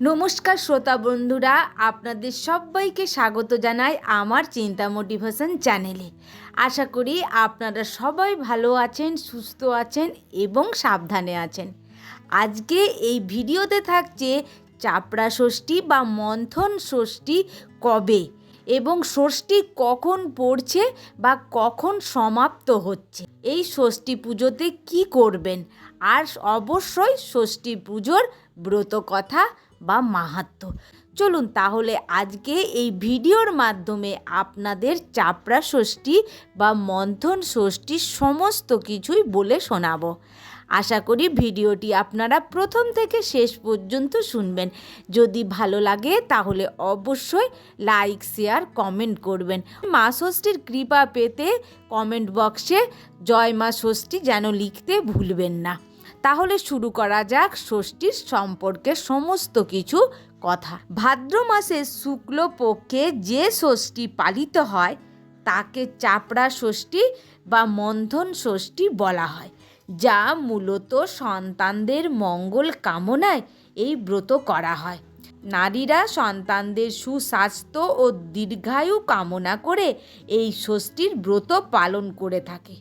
নমস্কার শ্রোতা বন্ধুরা, আপনাদের সবাইকে স্বাগত জানাই আমার চিন্তা মোটিভেশন চ্যানেলে। আশা করি আপনারা সবাই ভালো আছেন, সুস্থ আছেন এবং সাবধানে আছেন। আজকে এই ভিডিওতে থাকছে চাপড়া ষষ্ঠী বা মন্থন ষষ্ঠী কবে এবং ষষ্ঠী কখন পড়ছে বা কখন সমাপ্ত হচ্ছে। এই ষষ্ঠী পুজোতে কি করবেন? আর অবশ্যই ষষ্ঠী পুজোর ব্রত কথা বা মাহাত্ম। চলুন তাহলে আজকে এই ভিডিওর মাধ্যমে আপনাদের চাপড়া ষষ্ঠী বা মন্থন ষষ্ঠীর সমস্ত কিছুই বলে শোনাবো। আশা করি ভিডিওটি আপনারা প্রথম থেকে শেষ পর্যন্ত শুনবেন। যদি ভালো লাগে তাহলে অবশ্যই লাইক, শেয়ার, কমেন্ট করবেন। মা ষষ্ঠীর কৃপা পেতে কমেন্ট বক্সে জয় মা ষষ্ঠী যেন লিখতে ভুলবেন না। তাহলে শুরু করা যাক ষষ্ঠীর সম্পর্কে সমস্ত কিছু কথা। ভাদ্র মাসের শুক্লপক্ষে যে ষষ্ঠী পালিত হয়, তাকে চাপড়া ষষ্ঠী বা মন্থন ষষ্ঠী বলা হয়, যা মূলত সন্তানদের মঙ্গল কামনায় এই ব্রত করা হয়। নারীরা সন্তানদের সুস্বাস্থ্য ও দীর্ঘায়ু কামনা করে এই ষষ্ঠীর ব্রত পালন করে থাকে।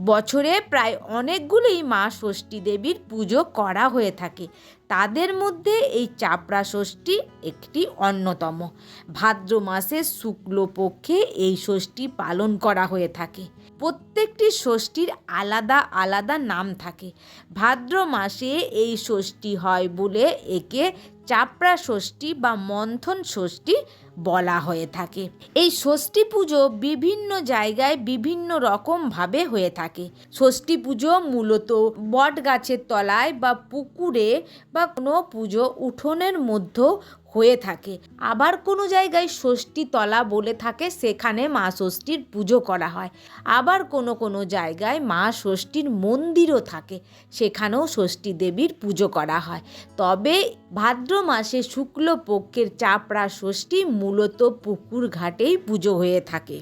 বছরে প্রায় অনেকগুলোই মা ষষ্ঠী দেবীর পুজো করা হয়ে থাকে। তাদের মধ্যে এই চাপড়া ষষ্ঠী একটি অন্যতম। ভাদ্র মাসের শুক্লপক্ষে এই ষষ্ঠী পালন করা হয়ে থাকে। প্রত্যেকটি ষষ্ঠীর আলাদা আলাদা নাম থাকে। ভাদ্র মাসে এই ষষ্ঠী হয় বলে একে চাপড়া ষষ্ঠী বা মন্থন ষষ্ঠী বলা হয়ে থাকে। এই ষষ্ঠী পুজো বিভিন্ন জায়গায় বিভিন্ন রকমভাবে হয়ে থাকে। ষষ্ঠী পুজো মূলত বট গাছের তলায় বা পুকুরে বা কোনো পুজো উঠোনের মধ্যেও হয়ে থাকে। আবার কোনো জায়গায় ষষ্ঠী তলা বলে থাকে, সেখানে মা ষষ্ঠীর পুজো করা হয়। আবার কোনো কোনো জায়গায় মা ষষ্ঠীর মন্দিরও থাকে, সেখানেও ষষ্ঠী দেবীর পুজো করা হয়। তবে ভাদ্র মাসে শুক্লপক্ষের চাপড়া ষষ্ঠী মূলত পুকুর ঘাটেই পুজো হয়ে থাকে।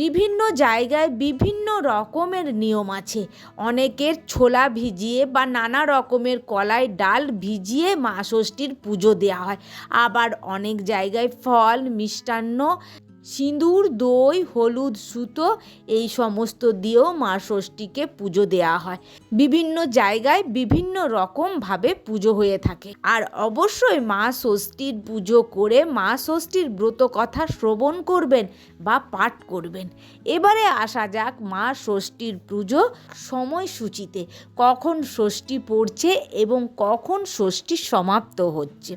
বিভিন্ন জায়গায় বিভিন্ন রকমের নিয়ম আছে। অনেকের ছোলা ভিজিয়ে বা নানা রকমের কলাই, ডাল ভিজিয়ে মা ষষ্ঠীর পুজো দেওয়া হয়। আবার অনেক জায়গায় ফল, মিষ্টান্ন সিঁদুর, দই, হলুদ, সুতো, এই সমস্ত দিয়েও মা ষষ্ঠীকে পুজো দেওয়া হয়। বিভিন্ন জায়গায় বিভিন্ন রকমভাবে পুজো হয়ে থাকে। আর অবশ্যই মা ষষ্ঠীর পুজো করে মা ষষ্ঠীর ব্রত কথা শ্রবণ করবেন বা পাঠ করবেন। এবারে আসা যাক মা ষষ্ঠীর পুজো সময়সূচিতে। কখন ষষ্ঠী পড়ছে এবং কখন ষষ্ঠী সমাপ্ত হচ্ছে?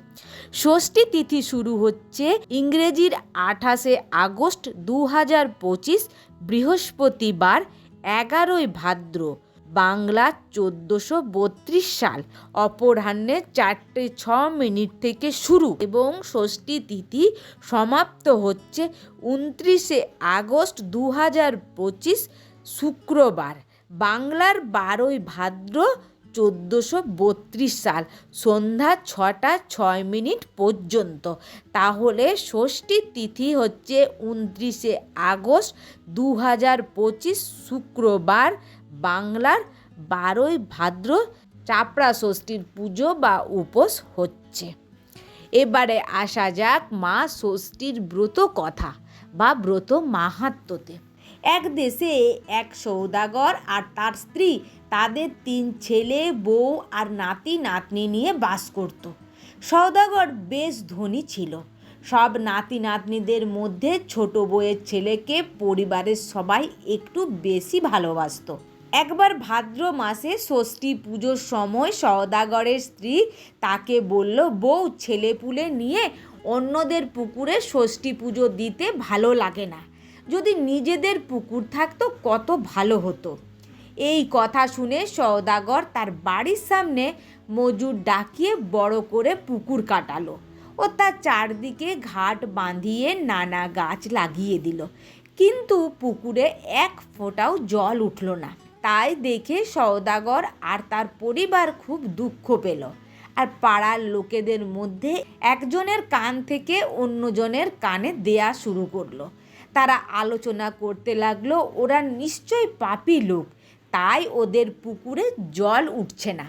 ষষ্ঠী তিথি শুরু হচ্ছে ইংরেজির আঠাশে আগস্ট দু হাজার পঁচিশ, বৃহস্পতিবার এগারোই ভাদ্র, বাংলা চোদ্দোশো বত্রিশ সাল। অপরাহ্নে চারটে ছ মিনিট থেকে শুরু এবং ষষ্ঠী তিথি সমাপ্ত হচ্ছে উনত্রিশে আগস্ট দু হাজার পঁচিশ, শুক্রবার। বাংলার বারোই ভাদ্র চোদ্দোশো বত্রিশ সাল সন্ধ্যা ছটা ছয় মিনিট পর্যন্ত। তাহলে ষষ্ঠী তিথি হচ্ছে উনত্রিশে আগস্ট দু হাজার পঁচিশ শুক্রবার বাংলার বারোই ভাদ্র চাপড়া ষষ্ঠীর পুজো বা উপোস হচ্ছে। এবারে আসা যাক মা ষষ্ঠীর ব্রত কথা বা ব্রত মাহাত্মতে এক দেশে এক সৌদাগর আর তার স্ত্রী তাদের তিন ছেলে, বউ আর নাতি নাতনি নিয়ে বাস করত। সৌদাগর বেশ ধনী ছিল। সব নাতি নাতনিদের মধ্যে ছোট বউয়ের ছেলেকে পরিবারের সবাই একটু বেশি ভালোবাসত। একবার ভাদ্র মাসে ষষ্ঠী পুজোর সময় সওদাগরের স্ত্রী তাকে বলল, বউ, ছেলেপুলে নিয়ে অন্যদের পুকুরে ষষ্ঠী পুজো দিতে ভালো লাগে না। যদি নিজেদের পুকুর থাকতো কত ভালো হতো। এই কথা শুনে সওদাগর তার বাড়ির সামনে মজুর ডাকিয়ে বড় করে পুকুর কাটালো ও তার চারদিকে ঘাট বাঁধিয়ে নানা গাছ লাগিয়ে দিল। কিন্তু পুকুরে এক ফোঁটাও জল উঠল না। তাই দেখে সওদাগর আর তার পরিবার খুব দুঃখ পেল। আর পাড়ার লোকেদের মধ্যে একজনের কান থেকে অন্যজনের কানে দেয়া শুরু করল। তারা আলোচনা করতে লাগল, ওরা নিশ্চয়ই পাপি লোক, তাই ওদের পুকুরে জল উঠছে না।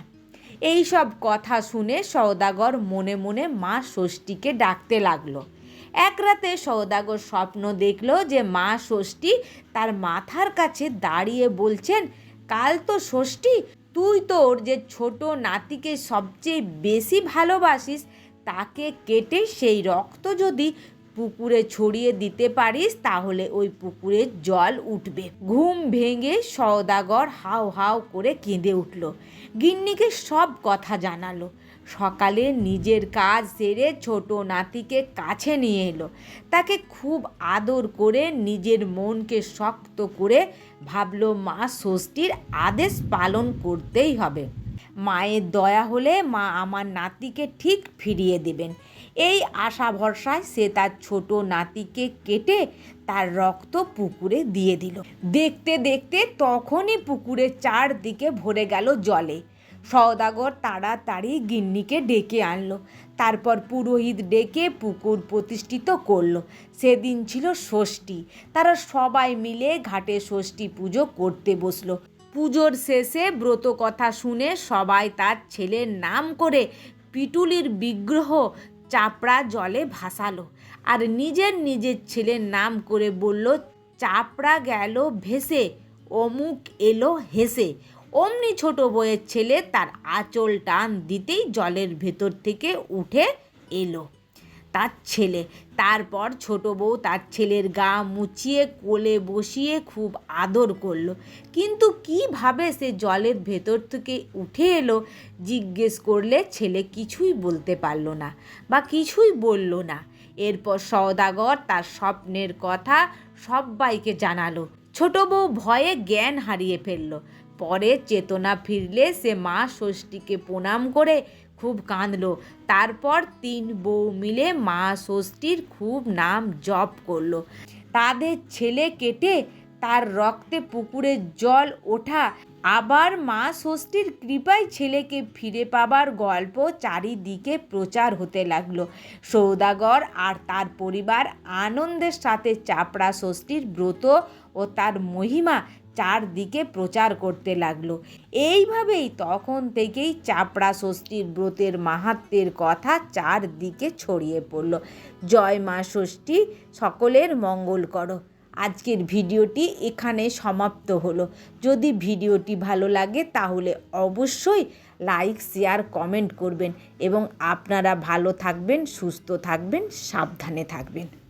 এই সব কথা শুনে সওদাগর মনে মনে মা ষষ্ঠীকে ডাকতে লাগল। এক রাতে সওদাগর স্বপ্ন দেখল যে মা ষষ্ঠী তার মাথার কাছে দাঁড়িয়ে বলছেন, কাল তো ষষ্ঠী, তুই তোর যে ছোট নাতিকে সবচেয়ে বেশি ভালোবাসিস, তাকে কেটে সেই রক্ত যদি পুকুরে ছড়িয়ে দিতে পারিস, তাহলে ওই পুকুরের জল উঠবে। ঘুম ভেঙে সওদাগর হাও হাও করে কেঁদে উঠল। গিন্নিকে সব কথা জানালো। সকালে নিজের কাজ সেরে ছোট নাতিকে কাছে নিয়ে এলো। তাকে খুব আদর করে নিজের মনকে শক্ত করে ভাবলো, মা ষষ্ঠীর আদেশ পালন করতেই হবে। মায়ের দয়া হলে মা আমার নাতিকে ঠিক ফিরিয়ে দেবেন। এই আশা ভরসায় সে তার ছোট নাতিকে কেটে তার রক্ত পুকুরে দিয়ে দিল। দেখতে দেখতে তখনই পুকুরের চারদিকে ভরে গেল জলে। সওদাগর তাড়াতাড়ি গিন্নিকে ডেকে আনলো। তারপর পুরোহিত ডেকে পুকুর প্রতিষ্ঠিত করল। সেদিন ছিল ষষ্ঠী। তারা সবাই মিলে ঘাটে ষষ্ঠী পুজো করতে বসল। পুজোর শেষে ব্রত কথা শুনে সবাই তার ছেলের নাম করে পিটুলির বিগ্রহ চাপড়া জলে ভাসালো। আর নিজের নিজের ছেলের নাম করে বলল, চাপড়া গেল ভেসে, অমুক এলো হেসে। অমনি ছোট বইয়ের ছেলে তার আঁচল টান দিতেই জলের ভেতর থেকে উঠে এলো। তার ছেলে। তারপর ছোট বউ তার ছেলের গা মুচিয়ে কোলে বসিয়ে খুব আদর করল। কিন্তু কীভাবে সে জলের ভেতর থেকে উঠে এলো, জিজ্ঞেস করলে ছেলে কিছুই বলতে পারল না বা কিছুই বলল না। এরপর সওদাগর তার স্বপ্নের কথা সবাইকে জানালো। ছোট বউ ভয়ে জ্ঞান হারিয়ে ফেলল। পরে চেতনা ফিরলে সে মা ষষ্ঠীকে প্রণাম করে খুব কাঁদল। তারপর তিন বউ মিলে মা ষষ্ঠীর খুব নাম জপ করল। তাদের ছেলে কেটে তার রক্তে পুকুরের জল ওঠা আবার মা ষষ্ঠীর কৃপায় ছেলেকে ফিরে পাবার গল্প চারিদিকে প্রচার হতে লাগল। সৌদাগর আর তার পরিবার আনন্দের সাথে চাপড়া ষষ্ঠীর ব্রত ও তার মহিমা চারদিকে প্রচার করতে লাগল। এইভাবেই তখন থেকেই চাপড়া ষষ্ঠীর ব্রতের মাহাত্মের কথা চারদিকে ছড়িয়ে পড়ল। জয় মা ষষ্ঠী, সকলের মঙ্গল করো। আজকের ভিডিওটি এখানে সমাপ্ত হলো। যদি ভিডিওটি ভালো লাগে, তাহলে অবশ্যই লাইক, শেয়ার, কমেন্ট করবেন এবং আপনারা ভালো থাকবেন, সুস্থ থাকবেন, সাবধানে থাকবেন।